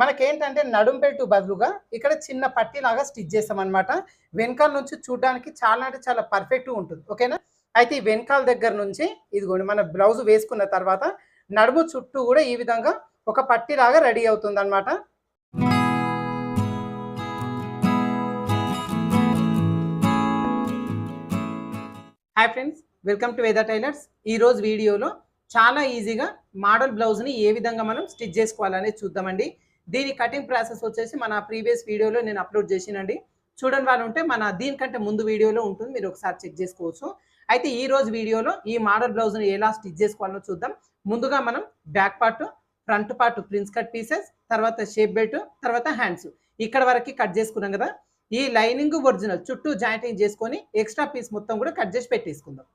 మనకేంటంటే నడుంపెట్టు బదులుగా ఇక్కడ చిన్న పట్టిలాగా స్టిచ్ చేస్తాం వెనకాల నుంచి చూడడానికి చాలా అంటే చాలా పర్ఫెక్ట్గా ఉంటుంది. ఓకేనా? అయితే ఈ వెనకాల దగ్గర నుంచి ఇదిగోండి మన బ్లౌజ్ వేసుకున్న తర్వాత నడుము చుట్టూ కూడా ఈ విధంగా ఒక పట్టిలాగా రెడీ అవుతుంది అనమాట hi friends welcome to Veda tailors. ఈ రోజు వీడియోలో చాలా ఈజీగా మోడల్ బ్లౌజ్ని ఏ విధంగా మనం స్టిచ్ చేసుకోవాలనేది చూద్దామండి. దీని కటింగ్ ప్రాసెస్ వచ్చేసి మన ప్రీవియస్ వీడియోలో నేను అప్లోడ్ చేసినండి. చూడని వాళ్ళు ఉంటే మన దీనికంటే ముందు వీడియోలో ఉంటుంది. మీరు ఒకసారి చెక్ చేసుకోవచ్చు. అయితే ఈ రోజు వీడియోలో ఈ మోడల్ బ్లౌజ్ని ఎలా స్టిచ్ చేసుకోవాలో చూద్దాం. ముందుగా మనం back part front part princess cut pieces తర్వాత షేప్ బెల్ట్ తర్వాత హ్యాండ్స్ ఇక్కడ వరకు కట్ చేసుకున్నాం కదా. ఈ లైనింగ్ ఒరిజినల్ చుట్టూ జాయింటింగ్ చేసుకొని ఎక్స్ట్రా పీస్ మొత్తం కూడా కట్ చేసి పెట్టేసుకుందాం.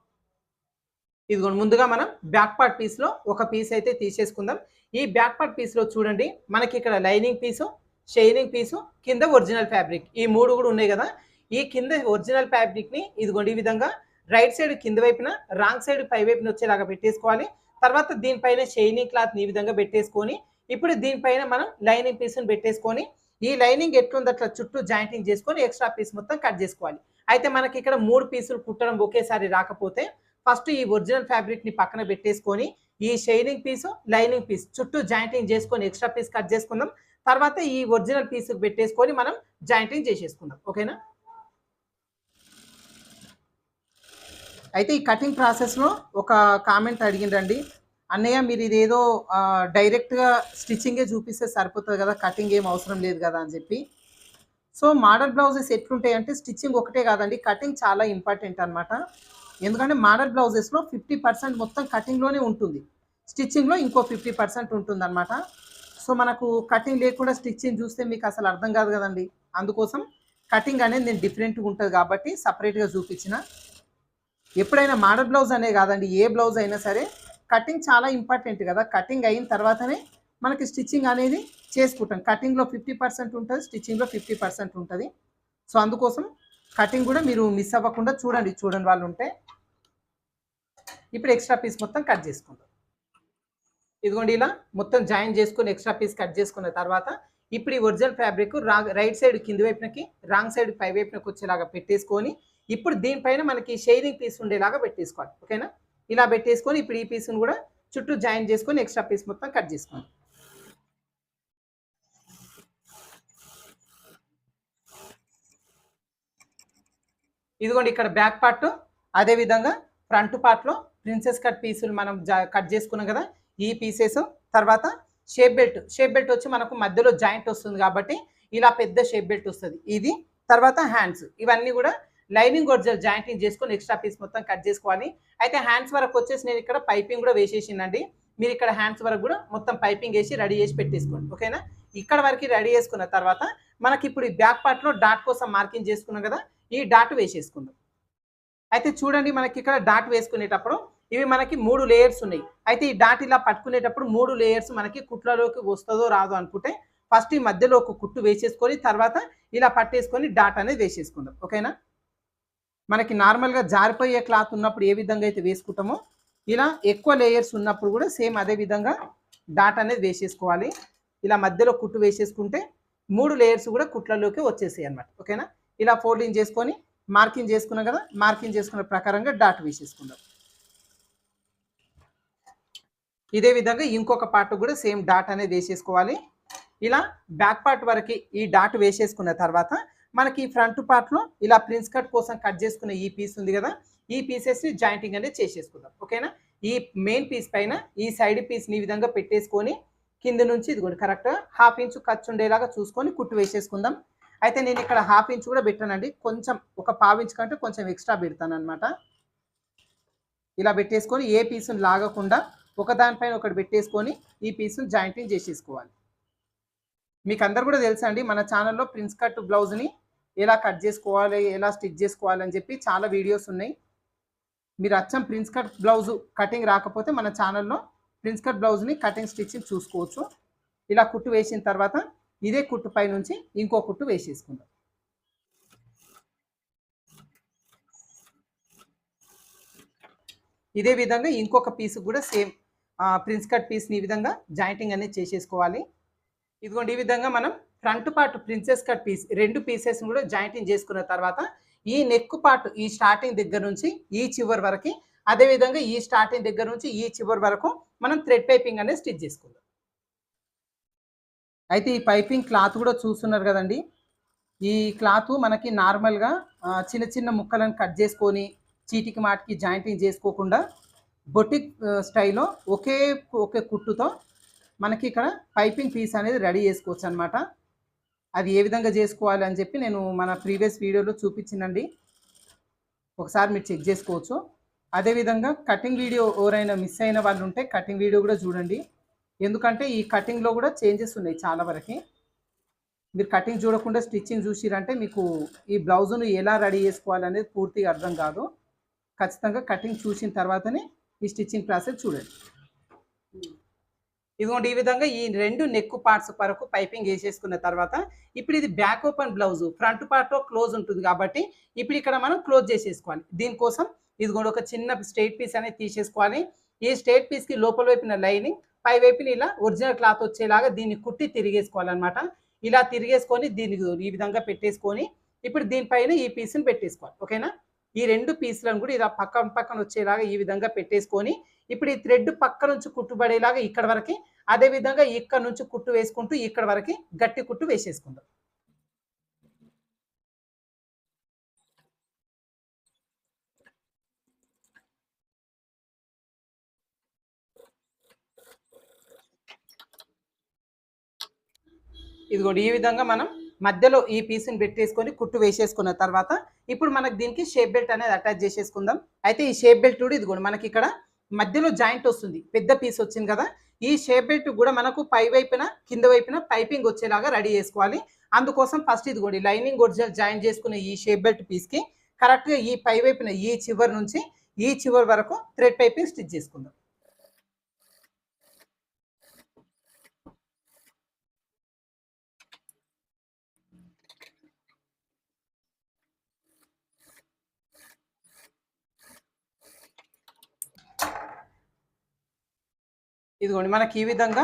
ఇదిగోండి ముందుగా మనం బ్యాక్ పార్ట్ పీస్లో ఒక పీస్ అయితే తీసేసుకుందాం. ఈ బ్యాక్ పార్ట్ పీస్లో చూడండి మనకి ఇక్కడ లైనింగ్ పీసు షైనింగ్ పీసు కింద ఒరిజినల్ ఫ్యాబ్రిక్ ఈ మూడు కూడా ఉన్నాయి కదా. ఈ కింద ఒరిజినల్ ఫ్యాబ్రిక్ని ఇదిగోండి ఈ విధంగా రైట్ సైడ్ కింద వైపున రాంగ్ సైడ్ పై వైపున వచ్చేలాగా పెట్టేసుకోవాలి. తర్వాత దీనిపైన షైనింగ్ క్లాత్ని ఈ విధంగా పెట్టేసుకొని ఇప్పుడు దీనిపైన మనం లైనింగ్ పీస్ని పెట్టేసుకొని ఈ లైనింగ్ ఎట్లుంది అట్లా చుట్టూ జాయింటింగ్ చేసుకొని ఎక్స్ట్రా పీస్ మొత్తం కట్ చేసుకోవాలి. అయితే మనకి ఇక్కడ మూడు పీసులు కుట్టడం ఒకేసారి రాకపోతే ఫస్ట్ ఈ ఒరిజినల్ ఫ్యాబ్రిక్ని పక్కన పెట్టేసుకొని ఈ షైనింగ్ పీసు లైనింగ్ పీస్ చుట్టూ జాయింటింగ్ చేసుకొని ఎక్స్ట్రా పీస్ కట్ చేసుకుందాం. తర్వాత ఈ ఒరిజినల్ పీస్ పెట్టేసుకొని మనం జాయింటింగ్ చేసేసుకుందాం. ఓకేనా? అయితే ఈ కటింగ్ ప్రాసెస్లో ఒక కామెంట్ అడిగిండ్రండి అన్నయ్య మీరు ఇదేదో డైరెక్ట్గా స్టిచ్చింగే చూపిస్తే సరిపోతుంది కదా కటింగ్ ఏం అవసరం లేదు కదా అని చెప్పి. సో మోడల్ బ్లౌజెస్ ఎట్లుంటాయి అంటే స్టిచ్చింగ్ ఒకటే కాదండి కటింగ్ చాలా ఇంపార్టెంట్ అనమాట ఎందుకంటే మోడల్ బ్లౌజెస్లో ఫిఫ్టీ పర్సెంట్ మొత్తం కటింగ్లోనే ఉంటుంది. స్టిచ్చింగ్లో ఇంకో ఫిఫ్టీ పర్సెంట్ ఉంటుంది అనమాట సో మనకు కటింగ్ లేకుండా స్టిచ్చింగ్ చూస్తే మీకు అసలు అర్థం కాదు కదండి. అందుకోసం కటింగ్ అనేది నేను డిఫరెంట్గా ఉంటుంది కాబట్టి సపరేట్గా చూపించిన. ఎప్పుడైనా మోడల్ బ్లౌజ్ అనే కాదండి ఏ బ్లౌజ్ అయినా సరే కటింగ్ చాలా ఇంపార్టెంట్ కదా. కటింగ్ అయిన తర్వాతనే మనకి స్టిచ్చింగ్ అనేది చేసుకుంటాం. కటింగ్లో ఫిఫ్టీ పర్సెంట్ ఉంటుంది స్టిచ్చింగ్లో ఫిఫ్టీ పర్సెంట్ ఉంటుంది. సో అందుకోసం కటింగ్ కూడా మీరు మిస్ అవ్వకుండా చూడండి. చూడండి వాళ్ళు ఉంటే ఇప్పుడు ఎక్స్ట్రా పీస్ మొత్తం కట్ చేసుకుందాం. ఇదిగోండి ఇలా మొత్తం జాయిన్ చేసుకుని ఎక్స్ట్రా పీస్ కట్ చేసుకున్న తర్వాత ఇప్పుడు ఈ ఒరిజినల్ ఫ్యాబ్రిక్ రైట్ సైడ్ కింది వైపునకి రాంగ్ సైడ్ పై వైపునకి వచ్చేలాగా పెట్టేసుకొని ఇప్పుడు దీనిపైన మనకి షేరింగ్ పీస్ ఉండేలాగా పెట్టేసుకోవాలి. ఓకేనా ఇలా పెట్టేసుకొని ఇప్పుడు ఈ పీస్ని కూడా చుట్టూ జాయిన్ చేసుకొని ఎక్స్ట్రా పీస్ మొత్తం కట్ చేసుకోండి. ఇదిగోండి ఇక్కడ బ్యాక్ పార్ట్ అదే విధంగా ఫ్రంట్ పార్ట్లో ప్రిన్సెస్ కట్ పీసులు మనం కట్ చేసుకున్నాం కదా ఈ పీసెస్. తర్వాత షేప్ బెల్ట్ షేప్ బెల్ట్ వచ్చి మనకు మధ్యలో జాయింట్ వస్తుంది కాబట్టి ఇలా పెద్ద షేప్ బెల్ట్ వస్తుంది. ఇది తర్వాత హ్యాండ్స్. ఇవన్నీ కూడా లైనింగ్ ఒరిజినల్ జాయింటింగ్ చేసుకొని ఎక్స్ట్రా పీస్ మొత్తం కట్ చేసుకోవాలి. అయితే హ్యాండ్స్ వరకు వచ్చేసి నేను ఇక్కడ పైపింగ్ కూడా వేసేసిందండి. మీరు ఇక్కడ హ్యాండ్స్ వరకు కూడా మొత్తం పైపింగ్ వేసి రెడీ చేసి పెట్టేసుకోండి. ఓకేనా? ఇక్కడ వరకు రెడీ చేసుకున్న తర్వాత మనకి ఇప్పుడు ఈ బ్యాక్ పార్ట్లో డాట్ కోసం మార్కింగ్ చేసుకున్నాం కదా ఈ డాట్ వేసేసుకుందాం. అయితే చూడండి మనకి ఇక్కడ డాట్ వేసుకునేటప్పుడు ఇవి మనకి మూడు లేయర్స్ ఉన్నాయి. అయితే ఈ డాట్ ఇలా పట్టుకునేటప్పుడు మూడు లేయర్స్ మనకి కుట్లలోకి వస్తుందో రాదో అనుకుంటే ఫస్ట్ ఈ మధ్యలో ఒక కుట్టు వేసేసుకొని తర్వాత ఇలా పట్టేసుకొని డాట్ అనేది వేసేసుకుందాం. ఓకేనా? మనకి నార్మల్గా జారిపోయే క్లాత్ ఉన్నప్పుడు ఏ విధంగా అయితే వేసుకుంటామో ఇలా ఎక్కువ లేయర్స్ ఉన్నప్పుడు కూడా సేమ్ అదే విధంగా డాట్ అనేది వేసేసుకోవాలి. ఇలా మధ్యలో కుట్టు వేసేసుకుంటే మూడు లేయర్స్ కూడా కుట్లలోకి వచ్చేసాయి అనమాట ఓకేనా? ఇలా ఫోల్డింగ్ చేసుకొని మార్కింగ్ చేసుకున్నాం కదా మార్కింగ్ చేసుకున్న ప్రకారంగా డాట్ వేసేసుకుందాం. ఇదే విధంగా ఇంకొక పార్ట్ కూడా సేమ్ డాట్ అనేది వేసేసుకోవాలి. ఇలా బ్యాక్ పార్ట్ వరకు ఈ డాట్ వేసేసుకున్న తర్వాత మనకి ఫ్రంట్ పార్ట్లో ఇలా ప్రిన్స్ కట్ కోసం కట్ చేసుకున్న ఈ పీస్ ఉంది కదా ఈ పీసెస్ని జాయింటింగ్ అనేది చేసేసుకుందాం. ఓకేనా ఈ మెయిన్ పీస్ పైన ఈ సైడ్ పీస్ని ఈ విధంగా పెట్టేసుకొని కింద నుంచి ఇది కూడా కరెక్ట్గా హాఫ్ ఇంచ్ ఖర్చు ఉండేలాగా చూసుకొని కుట్టు వేసేసుకుందాం. అయితే నేను ఇక్కడ హాఫ్ ఇంచ్ కూడా పెట్టానండి. కొంచెం ఒక పావు ఇంచ్ కంటే కొంచెం ఎక్స్ట్రా పెడతాను అనమాట ఇలా పెట్టేసుకొని ఏ పీసును లాగకుండా ఒకదానిపైన ఒకటి పెట్టేసుకొని ఈ పీసును జాయింటింగ్ చేసేసుకోవాలి. మీకు అందరు కూడా తెలుసా అండి మన ఛానల్లో ప్రిన్స్ కట్ బ్లౌజ్ని ఎలా కట్ చేసుకోవాలి ఎలా స్టిచ్ చేసుకోవాలి అని చెప్పి చాలా వీడియోస్ ఉన్నాయి. మీరు అచ్చం ప్రిన్స్ కట్ బ్లౌజ్ కటింగ్ రాకపోతే మన ఛానల్లో ప్రిన్స్ కట్ బ్లౌజ్ని కటింగ్ స్టిచ్చింగ్ చూసుకోవచ్చు. ఇలా కుట్టు వేసిన తర్వాత ఇదే కుట్టు పై నుంచి ఇంకో కుట్టు వేసేసుకుందాం. ఇదే విధంగా ఇంకొక పీస్ కూడా సేమ్ ప్రిన్స్ కట్ పీస్ని ఈ విధంగా జాయింటింగ్ అనేది చేసేసుకోవాలి. ఇదిగోండి ఈ విధంగా మనం front part princess cut piece రెండు పీసెస్ కూడా జాయింటింగ్ చేసుకున్న తర్వాత ఈ నెక్ పార్ట్ ఈ స్టార్టింగ్ దగ్గర నుంచి ఈ చివరి వరకు అదే విధంగా ఈ స్టార్టింగ్ దగ్గర నుంచి ఈ చివరి వరకు మనం థ్రెడ్ పైపింగ్ అనేది స్టిచ్ చేసుకుందాం. అయితే ఈ పైపింగ్ క్లాత్ కూడా చూస్తున్నారు కదండి. ఈ క్లాత్ మనకి నార్మల్గా చిన్న చిన్న ముక్కలను కట్ చేసుకొని చీటికి మాటికి జాయింటింగ్ చేసుకోకుండా బొటిక్ స్టైల్లో ఒకే ఒకే కుట్టుతో మనకి ఇక్కడ పైపింగ్ పీస్ అనేది రెడీ చేసుకోవచ్చు అనమాట అది ఏ విధంగా చేసుకోవాలి అని చెప్పి నేను మన ప్రీవియస్ వీడియోలో చూపించినండి ఒకసారి మీరు చెక్ చేసుకోవచ్చు. అదేవిధంగా కటింగ్ వీడియో ఎవరైనా మిస్ అయిన వాళ్ళు ఉంటే కటింగ్ వీడియో కూడా చూడండి. ఎందుకంటే ఈ కటింగ్లో కూడా చేంజెస్ ఉన్నాయి చాలా వరకు. మీరు కటింగ్ చూడకుండా స్టిచ్చింగ్ చూసిరంటే మీకు ఈ బ్లౌజును ఎలా రెడీ చేసుకోవాలనేది పూర్తిగా అర్థం కాదు. ఖచ్చితంగా కటింగ్ చూసిన తర్వాతనే ఈ స్టిచ్చింగ్ ప్రాసెస్ చూడండి. ఇదిగోండి ఈ విధంగా ఈ రెండు నెక్ పార్ట్స్ వరకు పైపింగ్ వేసేసుకున్న తర్వాత ఇప్పుడు ఇది బ్యాక్ ఓపెన్ బ్లౌజ్ ఫ్రంట్ పార్ట్లో క్లోజ్ ఉంటుంది కాబట్టి ఇప్పుడు ఇక్కడ మనం క్లోజ్ చేసేసుకోవాలి. దీనికోసం ఇదిగోండి ఒక చిన్న స్ట్రైట్ పీస్ అనేది తీసేసుకోవాలి. ఈ స్ట్రైట్ పీస్కి లోపల వైపున లైనింగ్ పై వైపులు ఇలా ఒరిజినల్ క్లాత్ వచ్చేలాగా దీన్ని కుట్టి తిరిగేసుకోవాలన్నమాట. ఇలా తిరిగేసుకొని దీనికి ఈ విధంగా పెట్టేసుకొని ఇప్పుడు దీనిపైన ఈ పీస్ని పెట్టేసుకోవాలి. ఓకేనా ఈ రెండు పీసులను కూడా ఇలా పక్కన పక్కన వచ్చేలాగా ఈ విధంగా పెట్టేసుకొని ఇప్పుడు ఈ థ్రెడ్ పక్క నుంచి కుట్టుబడేలాగా ఇక్కడ వరకు అదే విధంగా ఇక్కడ నుంచి కుట్టు వేసుకుంటూ ఇక్కడ వరకు గట్టి కుట్టు వేసేసుకుందాం. ఇదిగోండి ఈ విధంగా మనం మధ్యలో ఈ పీస్ని పెట్టేసుకొని కుట్టు వేసేసుకున్న తర్వాత ఇప్పుడు మనకి దీనికి షేప్ బెల్ట్ అనేది అటాచ్ చేసేసుకుందాం. అయితే ఈ షేప్ బెల్ట్ కూడా ఇదిగోండి మనకి ఇక్కడ మధ్యలో జాయింట్ వస్తుంది పెద్ద పీస్ వచ్చింది కదా. ఈ షేప్ బెల్ట్ కూడా మనకు పై వైపున కింద వైపున పైపింగ్ వచ్చేలాగా రెడీ చేసుకోవాలి. అందుకోసం ఫస్ట్ ఇదిగోండి లైనింగ్ ఒరిజినల్ జాయిన్ చేసుకున్న ఈ షేప్ బెల్ట్ పీస్కి కరెక్ట్గా ఈ పై వైపున ఈ చివరి నుంచి ఈ చివరి వరకు థ్రెడ్ పైపింగ్ స్టిచ్ చేసుకుందాం. ఇదిగోండి మనకి ఈ విధంగా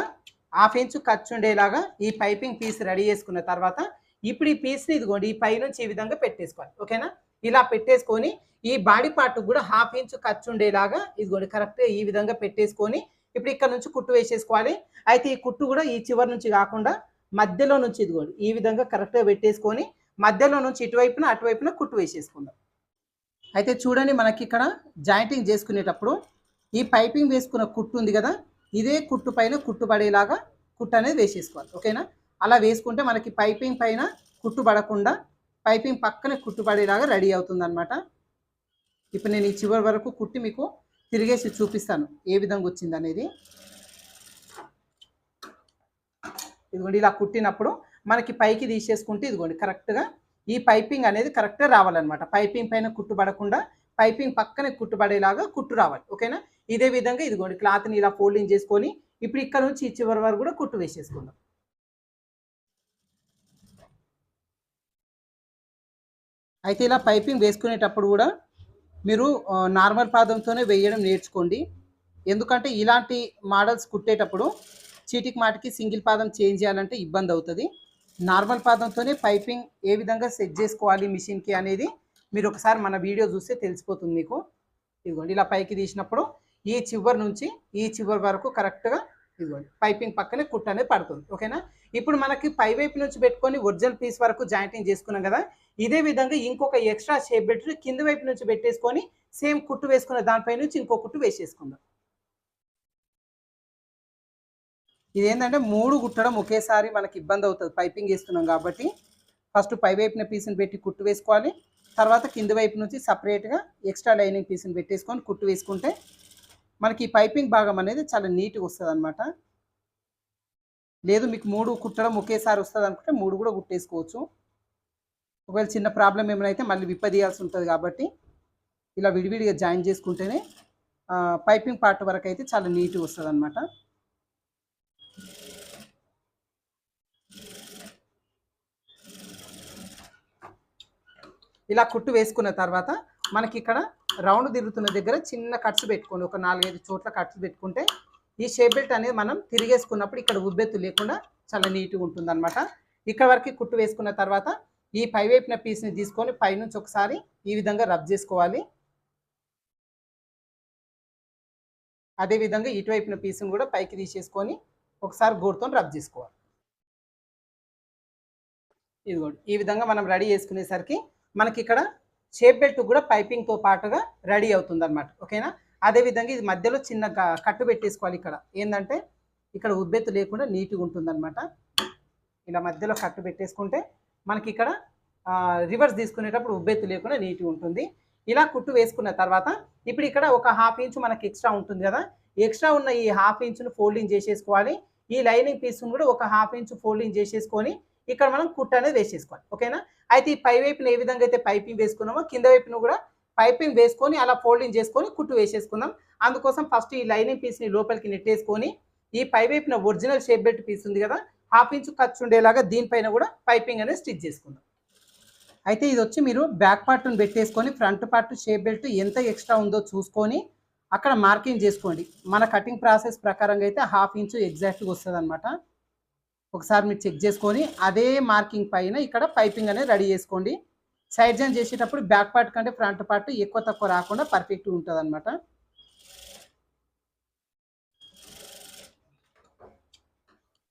హాఫ్ ఇంచ్ ఖర్చు ఉండేలాగా ఈ పైపింగ్ పీస్ రెడీ చేసుకున్న తర్వాత ఇప్పుడు ఈ పీస్ని ఇదిగోండి ఈ పై నుంచి ఈ విధంగా పెట్టేసుకోవాలి ఓకేనా? ఇలా పెట్టేసుకొని ఈ బాడీ పార్ట్ కూడా హాఫ్ ఇంచ్ ఖర్చు ఉండేలాగా ఇదిగోండి కరెక్ట్గా ఈ విధంగా పెట్టేసుకొని ఇప్పుడు ఇక్కడ నుంచి కుట్టు వేసేసుకోవాలి. అయితే ఈ కుట్టు కూడా ఈ చివరి నుంచి కాకుండా మధ్యలో నుంచి ఇదిగోండి ఈ విధంగా కరెక్ట్గా పెట్టేసుకొని మధ్యలో నుంచి ఇటువైపున అటువైపున కుట్టు వేసేసుకుందాం. అయితే చూడండి మనకి ఇక్కడ జాయింటింగ్ చేసుకునేటప్పుడు ఈ పైపింగ్ వేసుకున్న కుట్టు ఉంది కదా ఇదే కుట్టు పైన కుట్టు పడేలాగా కుట్టు అనేది వేసేసుకోవాలి. ఓకేనా అలా వేసుకుంటే మనకి పైపింగ్ పైన కుట్టు పడకుండా పైపింగ్ పక్కనే కుట్టు పడేలాగా రెడీ అవుతుందన్నమాట. ఇప్పుడు నేను ఈ చివరి వరకు కుట్టి మీకు తిరిగేసి చూపిస్తాను ఏ విధంగా వచ్చింది అనేది. ఇదిగోండి ఇలా కుట్టినప్పుడు మనకి పైకి తీసేసుకుంటే ఇదిగోండి కరెక్ట్గా ఈ పైపింగ్ అనేది కరెక్ట్గా రావాలన్నమాట. పైపింగ్ పైన కుట్టు పడకుండా పైపింగ్ పక్కనే కుట్టుబడేలాగా కుట్టు రావాలి. ఓకేనా ఇదే విధంగా ఇదిగోండి క్లాత్ని ఇలా ఫోల్డింగ్ చేసుకొని ఇప్పుడు ఇక్కడ నుంచి ఈ చివరి వరకు కూడా కుట్టు వేసేసుకుందాం. అయితే ఇలా పైపింగ్ వేసుకునేటప్పుడు కూడా మీరు నార్మల్ పాదంతోనే వేయడం నేర్చుకోండి. ఎందుకంటే ఇలాంటి మోడల్స్ కుట్టేటప్పుడు చీటికి మాటికి సింగిల్ పాదం చేంజ్ చేయాలంటే ఇబ్బంది అవుతుంది. నార్మల్ పాదంతోనే పైపింగ్ ఏ విధంగా సెట్ చేసుకోవాలి మిషన్కి అనేది మీరు ఒకసారి మన వీడియో చూస్తే తెలిసిపోతుంది మీకు. ఇదిగోండి ఇలా పైకి తీసినప్పుడు ఈ చివరి నుంచి ఈ చివరి వరకు కరెక్ట్గా ఇదిగోండి పైపింగ్ పక్కనే కుట్ అనేది పడుతుంది. ఓకేనా ఇప్పుడు మనకి పై వైపు నుంచి పెట్టుకొని ఒరిజినల్ పీస్ వరకు జాయింటింగ్ చేసుకున్నాం కదా? ఇదే విధంగా ఇంకొక ఎక్స్ట్రా షేప్ పెట్టి కింద వైపు నుంచి పెట్టేసుకొని సేమ్ కుట్టు వేసుకున్న దానిపై నుంచి ఇంకో కుట్టు వేసేసుకుందాం. ఇదేంటంటే మూడు కుట్టడం ఒకేసారి మనకి ఇబ్బంది అవుతుంది. పైపింగ్ వేస్తున్నాం కాబట్టి ఫస్ట్ పై వైపున పీస్ని పెట్టి కుట్టు వేసుకోవాలి. తర్వాత కింద వైపు నుంచి సపరేట్గా ఎక్స్ట్రా లైనింగ్ పీస్ని పెట్టేసుకొని కుట్టు వేసుకుంటే మనకి పైపింగ్ భాగం అనేది చాలా నీట్గా వస్తుంది అనమాట లేదు మీకు మూడు కుట్టడం ఒకేసారి వస్తుంది అనుకుంటే మూడు కూడా కుట్టేసుకోవచ్చు. ఒకవేళ చిన్న ప్రాబ్లం ఏమైనా అయితే మళ్ళీ విప్పదీయాల్సి ఉంటుంది కాబట్టి ఇలా విడివిడిగా జాయిన్ చేసుకుంటేనే పైపింగ్ పార్ట్ వరకు అయితే చాలా నీట్గా వస్తుంది అనమాట ఇలా కుట్టు వేసుకున్న తర్వాత మనకి ఇక్కడ రౌండ్ తిరుగుతున్న దగ్గర చిన్న కట్స్ పెట్టుకోండి. ఒక నాలుగైదు చోట్ల కట్స్ పెట్టుకుంటే ఈ షేప్ బెల్ట్ అనేది మనం తిరిగేసుకున్నప్పుడు ఇక్కడ ఉబ్బెత్తు లేకుండా చాలా నీట్గా ఉంటుంది అనమాట ఇక్కడ వరకు కుట్టు వేసుకున్న తర్వాత ఈ పై వైపున పీస్ని తీసుకొని పైనుంచి ఒకసారి ఈ విధంగా రబ్ చేసుకోవాలి. అదేవిధంగా ఇటువైపున పీస్ని కూడా పైకి తీసేసుకొని ఒకసారి గోడుతో రబ్ చేసుకోవాలి. ఇదిగోండి. ఈ విధంగా మనం రెడీ చేసుకునేసరికి మనకి ఇక్కడ షేప్ బెల్ట్ కూడా పైపింగ్తో పాటుగా రెడీ అవుతుంది అనమాట ఓకేనా అదేవిధంగా ఇది మధ్యలో చిన్న కట్టు పెట్టేసుకోవాలి ఇక్కడ. ఏంటంటే ఇక్కడ ఉబ్బెత్తు లేకుండా నీట్గా ఉంటుందన్నమాట. ఇలా మధ్యలో కట్టు పెట్టేసుకుంటే మనకి ఇక్కడ రివర్స్ తీసుకునేటప్పుడు ఉబ్బెత్తు లేకుండా నీట్గా ఉంటుంది. ఇలా కుట్టు వేసుకున్న తర్వాత ఇప్పుడు ఇక్కడ ఒక హాఫ్ ఇంచ్ మనకి ఎక్స్ట్రా ఉంటుంది కదా? ఎక్స్ట్రా ఉన్న ఈ హాఫ్ ఇంచును ఫోల్డింగ్ చేసేసుకోవాలి. ఈ లైనింగ్ పీస్ను కూడా ఒక హాఫ్ ఇంచ్ ఫోల్డింగ్ చేసేసుకొని ఇక్కడ మనం కుట్ అనేది వేసేసుకోవాలి ఓకేనా? అయితే ఈ పై వైపున ఏ విధంగా అయితే పైపింగ్ వేసుకున్నామో కింద వైపున కూడా పైపింగ్ వేసుకొని అలా ఫోల్డింగ్ చేసుకొని కుట్టు వేసేసుకుందాం. అందుకోసం ఫస్ట్ ఈ లైనింగ్ పీస్ని లోపలికి నెట్టేసుకొని ఈ పై వైపున ఒరిజినల్ షేప్ బెల్ట్ పీస్ ఉంది కదా హాఫ్ ఇంచ్ ఖర్చు ఉండేలాగా దీనిపైన కూడా పైపింగ్ అనేది స్టిచ్ చేసుకుందాం. అయితే ఇది వచ్చి మీరు బ్యాక్ పార్ట్ను పెట్టేసుకొని ఫ్రంట్ పార్ట్ షేప్ బెల్ట్ ఎంత ఎక్స్ట్రా ఉందో చూసుకొని అక్కడ మార్కింగ్ చేసుకోండి. మన కటింగ్ ప్రాసెస్ ప్రకారంగా అయితే హాఫ్ ఇంచు ఎగ్జాక్ట్గా వస్తుంది అనమాట ఒకసారి మీరు చెక్ చేసుకొని అదే మార్కింగ్ పైన ఇక్కడ పైపింగ్ అనేది రెడీ చేసుకోండి. సైడ్ జాయిన్ చేసేటప్పుడు బ్యాక్ పార్ట్ కంటే ఫ్రంట్ పార్ట్ ఎక్కువ తక్కువ రాకుండా పర్ఫెక్ట్గా ఉంటుంది అనమాట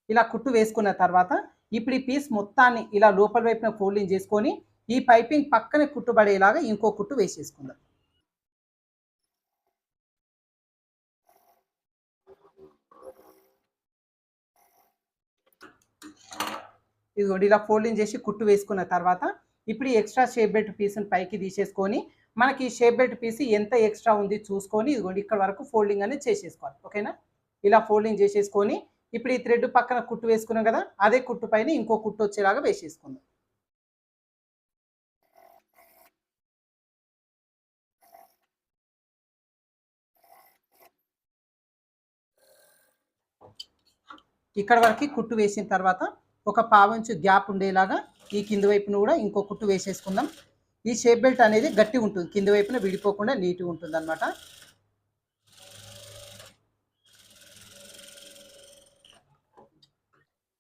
ఇలా కుట్టు వేసుకున్న తర్వాత ఇప్పుడు ఈ పీస్ మొత్తాన్ని ఇలా లోపల వైపున ఫోల్డింగ్ చేసుకొని ఈ పైపింగ్ పక్కనే కుట్టుబడేలాగా ఇంకో కుట్టు వేసేసుకుందాం. ఇదిగోండి ఇలా ఫోల్డింగ్ చేసి కుట్టు వేసుకున్న తర్వాత ఇప్పుడు ఈ ఎక్స్ట్రా షేప్ బెల్ట్ పీస్ని పైకి తీసేసుకొని మనకి ఈ షేప్ బెల్ట్ పీస్ ఎంత ఎక్స్ట్రా ఉంది చూసుకొని ఇదిగోండి ఇక్కడ వరకు ఫోల్డింగ్ అనేది చేసేసుకోవాలి. ఓకేనా? ఇలా ఫోల్డింగ్ చేసేసుకొని ఇప్పుడు ఈ థ్రెడ్ పక్కన కుట్టు వేసుకున్నాం కదా అదే కుట్టు పైన ఇంకో కుట్టు వచ్చేలాగా వేసేసుకుందాం. ఇక్కడ వరకు కుట్టు వేసిన తర్వాత ఒక పావంచు గ్యాప్ ఉండేలాగా ఈ కింది వైపున కూడా ఇంకో కుట్టు వేసేసుకుందాం. ఈ షేప్ బెల్ట్ అనేది గట్టి ఉంటుంది. కింది వైపున విడిపోకుండా నీట్గా ఉంటుంది అనమాట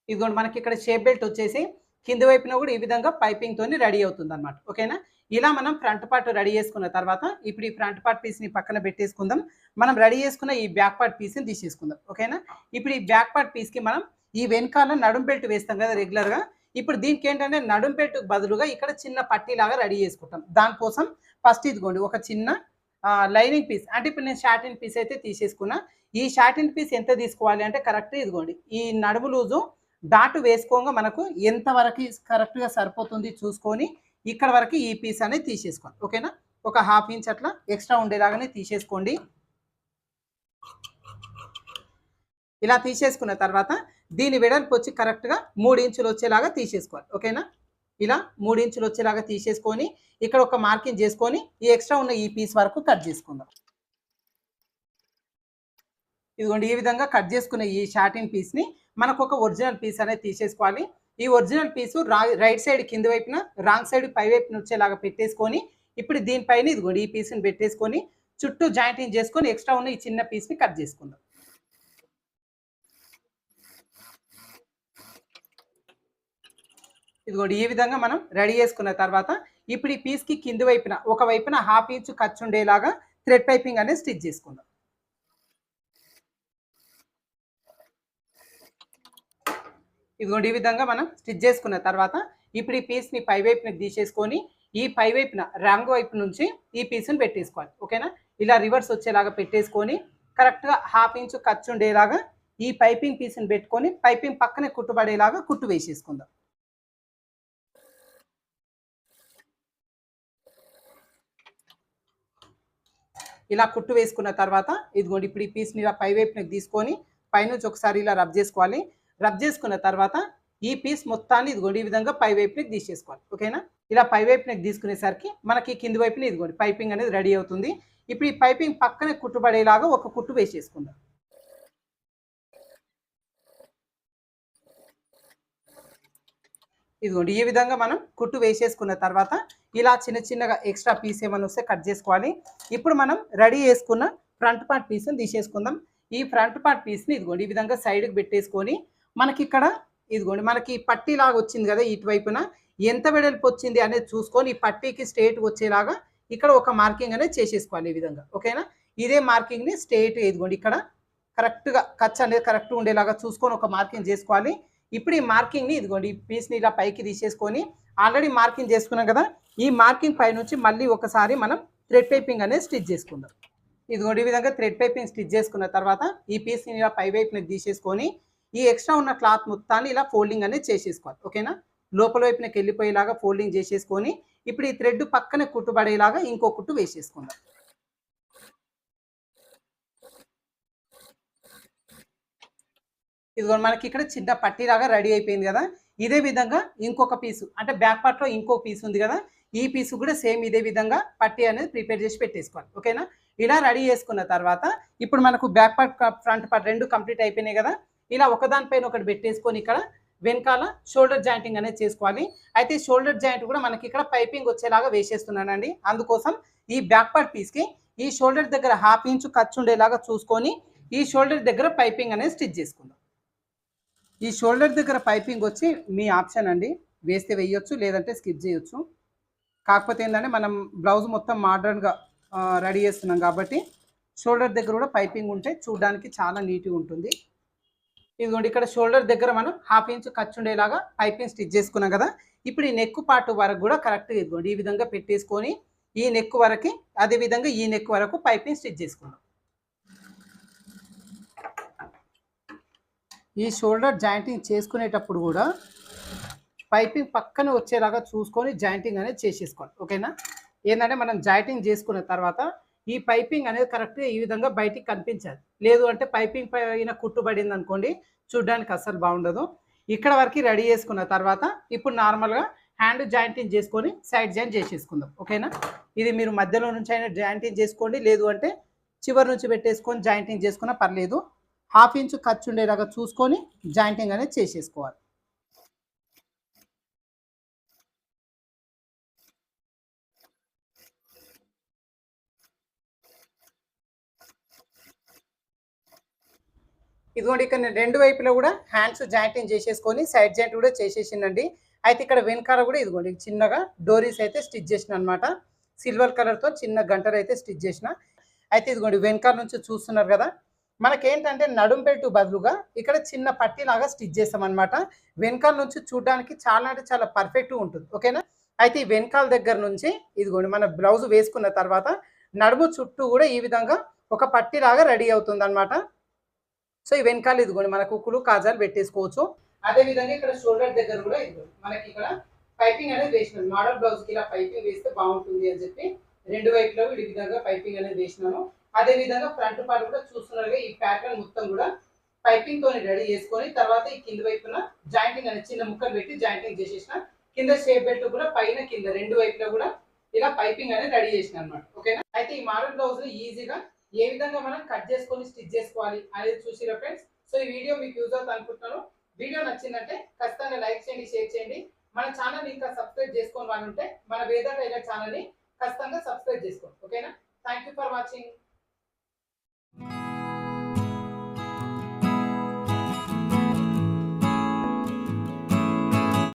ఇదిగోండి మనకి ఇక్కడ షేప్ బెల్ట్ వచ్చేసి కింది వైపున కూడా ఈ విధంగా పైపింగ్తో రెడీ అవుతుంది అనమాట ఓకేనా? ఇలా మనం ఫ్రంట్ పార్ట్ రెడీ చేసుకున్న తర్వాత ఇప్పుడు ఈ ఫ్రంట్ పార్ట్ పీస్ని పక్కన పెట్టేసుకుందాం. మనం రెడీ చేసుకున్న ఈ బ్యాక్ పార్ట్ పీస్ని తీసేసుకుందాం. ఓకేనా? ఇప్పుడు ఈ బ్యాక్ పార్ట్ పీస్కి మనం ఈ వెనకాల నడుం బెల్ట్ వేస్తాం కదా రెగ్యులర్గా ఇప్పుడు దీనికి ఏంటంటే నడుం బదులుగా ఇక్కడ చిన్న పట్టీలాగా రెడీ చేసుకుంటాం. దానికోసం ఫస్ట్ ఇదిగోండి ఒక చిన్న లైనింగ్ పీస్. అంటే ఇప్పుడు నేను షార్టిన్ పీస్ అయితే తీసేసుకున్నా. ఈ షార్టిన్ పీస్ ఎంత తీసుకోవాలి అంటే కరెక్ట్ ఇదిగోండి ఈ నడుము లూజు డాటు వేసుకోగా మనకు ఎంతవరకు కరెక్ట్గా సరిపోతుంది చూసుకొని ఇక్కడ వరకు ఈ పీస్ అనేది తీసేసుకోండి ఓకేనా? ఒక హాఫ్ ఇంచ్ అట్లా ఎక్స్ట్రా ఉండేలాగానే తీసేసుకోండి. ఇలా తీసేసుకున్న తర్వాత దీని వెడల్పు వచ్చి కరెక్ట్గా మూడు ఇంచులు వచ్చేలాగా తీసేసుకోవాలి. ఓకేనా? ఇలా మూడు ఇంచులు వచ్చేలాగా తీసేసుకొని ఇక్కడ ఒక మార్కింగ్ చేసుకొని ఈ ఎక్స్ట్రా ఉన్న ఈ పీస్ వరకు కట్ చేసుకుందాం. ఇదిగోండి ఈ విధంగా కట్ చేసుకున్న ఈ షార్టింగ్ పీస్ని మనకు ఒక ఒరిజినల్ పీస్ అనేది తీసేసుకోవాలి. ఈ ఒరిజినల్ పీసు రా రైట్ సైడ్ కింద వైపున రాంగ్ సైడ్ పై వైపున వచ్చేలాగా పెట్టేసుకొని ఇప్పుడు దీనిపైన ఇదిగోండి ఈ పీస్ని పెట్టేసుకొని చుట్టూ జాయింటింగ్ చేసుకొని ఎక్స్ట్రా ఉన్న ఈ చిన్న పీస్ని కట్ చేసుకుందాం. ఇదిగోండి ఈ విధంగా మనం రెడీ చేసుకున్న తర్వాత ఇప్పుడు ఈ పీస్కి కింది వైపున ఒక వైపున హాఫ్ ఇంచ్ ఖర్చు ఉండేలాగా థ్రెడ్ పైపింగ్ అనేది స్టిచ్ చేసుకుందాం. ఇదిగోండి ఈ విధంగా మనం స్టిచ్ చేసుకున్న తర్వాత ఇప్పుడు ఈ పీస్ని పై వైపున తీసేసుకొని ఈ పై వైపున రంగు వైపు నుంచి ఈ పీస్ని పెట్టేసుకోవాలి. ఓకేనా? ఇలా రివర్స్ వచ్చేలాగా పెట్టేసుకొని కరెక్ట్గా హాఫ్ ఇంచ్ ఖర్చు ఉండేలాగా ఈ పైపింగ్ పీస్ని పెట్టుకొని పైపింగ్ పక్కనే కుట్టుబడేలాగా కుట్టు వేసేసుకుందాం. ఇలా కుట్టు వేసుకున్న తర్వాత ఇదిగోండి ఇప్పుడు ఈ పీస్ని ఇలా పై వైపునకి తీసుకొని పైనుంచి ఒకసారి ఇలా రబ్ చేసుకోవాలి. రబ్ చేసుకున్న తర్వాత ఈ పీస్ మొత్తాన్ని ఇదిగోండి ఈ విధంగా పై వైపునకి తీసేసుకోవాలి. ఓకేనా ఇలా పై వైపునకి తీసుకునేసరికి మనకి కింది వైపున ఇదిగోండి పైపింగ్ అనేది రెడీ అవుతుంది. ఇప్పుడు ఈ పైపింగ్ పక్కనే కుట్టుబడేలాగా ఒక కుట్టు వేసేసుకుందాం. ఇదిగోండి ఈ విధంగా మనం కుట్టు వేసేసుకున్న తర్వాత ఇలా చిన్న చిన్నగా ఎక్స్ట్రా పీస్ ఏమైనా వస్తే కట్ చేసుకోవాలి. ఇప్పుడు మనం రెడీ చేసుకున్న ఫ్రంట్ పార్ట్ పీస్ని తీసేసుకుందాం. ఈ ఫ్రంట్ పార్ట్ పీస్ని ఇదిగోండి ఈ విధంగా సైడ్కి పెట్టేసుకొని మనకి ఇక్కడ ఇదిగోండి మనకి పట్టీ లాగా వచ్చింది కదా ఇటువైపున ఎంత వెడల్పు వచ్చింది అనేది చూసుకొని ఈ పట్టీకి స్ట్రేట్ వచ్చేలాగా ఇక్కడ ఒక మార్కింగ్ అనేది చేసేసుకోవాలి ఈ విధంగా. ఓకేనా ఇదే మార్కింగ్ని స్ట్రేట్ ఇదిగోండి ఇక్కడ కరెక్ట్గా ఖర్చు అనేది కరెక్ట్ ఉండేలాగా చూసుకొని ఒక మార్కింగ్ చేసుకోవాలి. ఇప్పుడు ఈ మార్కింగ్ని ఇదిగోండి ఈ పీస్ని ఇలా పైకి తీసేసుకొని ఆల్రెడీ మార్కింగ్ చేసుకున్నాం కదా ఈ మార్కింగ్ పై నుంచి మళ్ళీ ఒకసారి మనం థ్రెడ్ పైపింగ్ అనేది స్టిచ్ చేసుకుందాం. ఇదిగోండి ఈ విధంగా థ్రెడ్ పైపింగ్ స్టిచ్ చేసుకున్న తర్వాత ఈ పీస్ని ఇలా పై వైపున తీసేసుకొని ఈ ఎక్స్ట్రా ఉన్న క్లాత్ మొత్తాన్ని ఇలా ఫోల్డింగ్ అనేది చేసేసుకోవాలి. ఓకేనా? లోపల వైపునకి వెళ్ళిపోయేలాగా ఫోల్డింగ్ చేసేసుకొని ఇప్పుడు ఈ థ్రెడ్ పక్కనే కుట్టుబడేలాగా ఇంకో కుట్టు వేసేసుకుందాం. ఇదిగో మనకి ఇక్కడ చిన్న పట్టీలాగా రెడీ అయిపోయింది కదా. ఇదే విధంగా ఇంకొక పీసు అంటే బ్యాక్ పార్ట్లో ఇంకో పీస్ ఉంది కదా. ఈ పీసు కూడా సేమ్ ఇదే విధంగా పట్టీ అనేది ప్రిపేర్ చేసి పెట్టేసుకోవాలి. ఓకేనా? ఇలా రెడీ చేసుకున్న తర్వాత ఇప్పుడు మనకు బ్యాక్ పార్ట్ ఫ్రంట్ పార్ట్ రెండు కంప్లీట్ అయిపోయినాయి కదా. ఇలా ఒకదానిపైన ఒకటి పెట్టేసుకొని ఇక్కడ వెనకాల షోల్డర్ జాయింటింగ్ అనేది చేసుకోవాలి. అయితే షోల్డర్ జాయింట్ కూడా మనకి ఇక్కడ పైపింగ్ వచ్చేలాగా వేసేస్తున్నానండి. అందుకోసం ఈ బ్యాక్ పార్ట్ పీస్కి ఈ షోల్డర్ దగ్గర హాఫ్ ఇంచు ఖర్చు ఉండేలాగా చూసుకొని ఈ షోల్డర్ దగ్గర పైపింగ్ అనేది స్టిచ్ చేసుకుందాం. ఈ షోల్డర్ దగ్గర పైపింగ్ వచ్చి మీ ఆప్షన్ అండి. వేస్తే వేయొచ్చు లేదంటే స్కిప్ చేయొచ్చు. కాకపోతే ఏంటంటే మనం బ్లౌజ్ మొత్తం మోడర్న్గా రెడీ చేస్తున్నాం కాబట్టి షోల్డర్ దగ్గర కూడా పైపింగ్ ఉంటే చూడడానికి చాలా నీట్గా ఉంటుంది. ఇదిగోండి ఇక్కడ షోల్డర్ దగ్గర మనం హాఫ్ ఇంచ్ ఖర్చు ఉండేలాగా పైపింగ్ స్టిచ్ చేసుకున్నాం కదా. ఇప్పుడు ఈ నెక్ పార్ట్ వరకు కూడా కరెక్ట్గా ఇదిగోండి ఈ విధంగా పెట్టేసుకొని ఈ నెక్ వరకు అదే విధంగా ఈ నెక్ వరకు పైపింగ్ స్టిచ్ చేసుకుందాం ఈ షోల్డర్ జాయింటింగ్ చేసుకునేటప్పుడు కూడా పైపింగ్ పక్కన వచ్చేలాగా చూసుకొని జాయింటింగ్ అనేది చేసేసుకోండి ఓకేనా? ఏంటంటే మనం జాయింటింగ్ చేసుకున్న తర్వాత ఈ పైపింగ్ అనేది కరెక్ట్గా ఈ విధంగా బయటికి కనిపించాలి. లేదు అంటే పైపింగ్ పైన కుట్టుబడింది అనుకోండి చూడడానికి అస్సలు బాగుండదు. ఇక్కడ వరకు రెడీ చేసుకున్న తర్వాత ఇప్పుడు నార్మల్గా హ్యాండ్ జాయింటింగ్ చేసుకొని సైడ్ జాయింట్ చేసేసుకుందాం. ఓకేనా? ఇది మీరు మధ్యలో నుంచి అయినా జాయింటింగ్ చేసుకోండి. లేదు అంటే చివరి నుంచి పెట్టేసుకొని జాయింటింగ్ చేసుకున్నా పర్లేదు. హాఫ్ ఇంచ్ ఖర్చు ఉండేలాగా చూసుకొని జాయింటింగ్ అనేది చేసేసుకోవాలి. ఇదిగోండి ఇక్కడ నేను రెండు వైపులా కూడా హ్యాండ్స్ జాయింటింగ్ చేసేసుకొని సైడ్ జాయింట్ కూడా చేసేసిందండి అయితే ఇక్కడ వెనకాల కూడా ఇదిగోండి చిన్నగా డోరీస్ అయితే స్టిచ్ చేసిన అనమాట సిల్వర్ కలర్తో చిన్న గంటలు అయితే స్టిచ్ చేసిన. అయితే ఇదిగోండి వెనకాల నుంచి చూస్తున్నారు కదా మనకేంటంటే నడుంపెట్టు బదులుగా ఇక్కడ చిన్న పట్టీలాగా స్టిచ్ చేస్తామన్నమాట. వెనకాల నుంచి చూడడానికి చాలా అంటే చాలా పర్ఫెక్ట్గా ఉంటుంది. ఓకేనా అయితే ఈ వెనకాల దగ్గర నుంచి ఇదిగోండి మన బ్లౌజ్ వేసుకున్న తర్వాత నడుము చుట్టూ కూడా ఈ విధంగా ఒక పట్టీలాగా రెడీ అవుతుంది అనమాట సో ఈ వెనకాల ఇదిగోండి మన కుక్కులు కాజాలు పెట్టేసుకోవచ్చు. అదే విధంగా ఇక్కడ షోల్డర్ దగ్గర కూడా ఇదిగోండి మనకి ఇక్కడ పైపింగ్ అనేది వేసినాను. మోడల్ బ్లౌజ్కి ఇలా పైపింగ్ వేస్తే బాగుంటుంది అని చెప్పి రెండు వైపులో ఈ విధంగా పైపింగ్ అనేది వేసినాను. అదే విధంగా ఫ్రంట్ పార్ట్ కూడా చూస్తున్నారుగా ఈ ప్యాటర్న్ మొత్తం కూడా పైపింగ్ తోని రెడీ చేసుకొని తర్వాత ఈ కింద వైపున జాయింటింగ్ అనేది చిన్న ముక్కలు పెట్టి జాయింటింగ్ చేసేసిన కింద షేప్ బెల్ట్ కూడా పైన కింద రెండు వైపులో కూడా ఇలా పైపింగ్ అనేది రెడీ చేసిన అనమాట ఓకేనా అయితే ఈ మోడల్ బ్లౌజ్ ఈజీగా ఏ విధంగా మనం కట్ చేసుకొని స్టిచ్ చేసుకోవాలి అనేది చూసిరా ఫ్రెండ్స్ సో ఈ వీడియో మీకు యూజ్ అవుతుంది అనుకుంటున్నాను. వీడియో నచ్చిందంటే ఖచ్చితంగా లైక్ చేయండి షేర్ చేయండి. మన ఛానల్ ఇంకా సబ్స్క్రైబ్ చేసుకోని వాళ్ళు ఉంటే మన వేద టైలర్ ఛానల్ని ఖచ్చితంగా సబ్స్క్రైబ్ చేసుకోండి. ఓకేనా థ్యాంక్ యూ ఫర్ వాచింగ్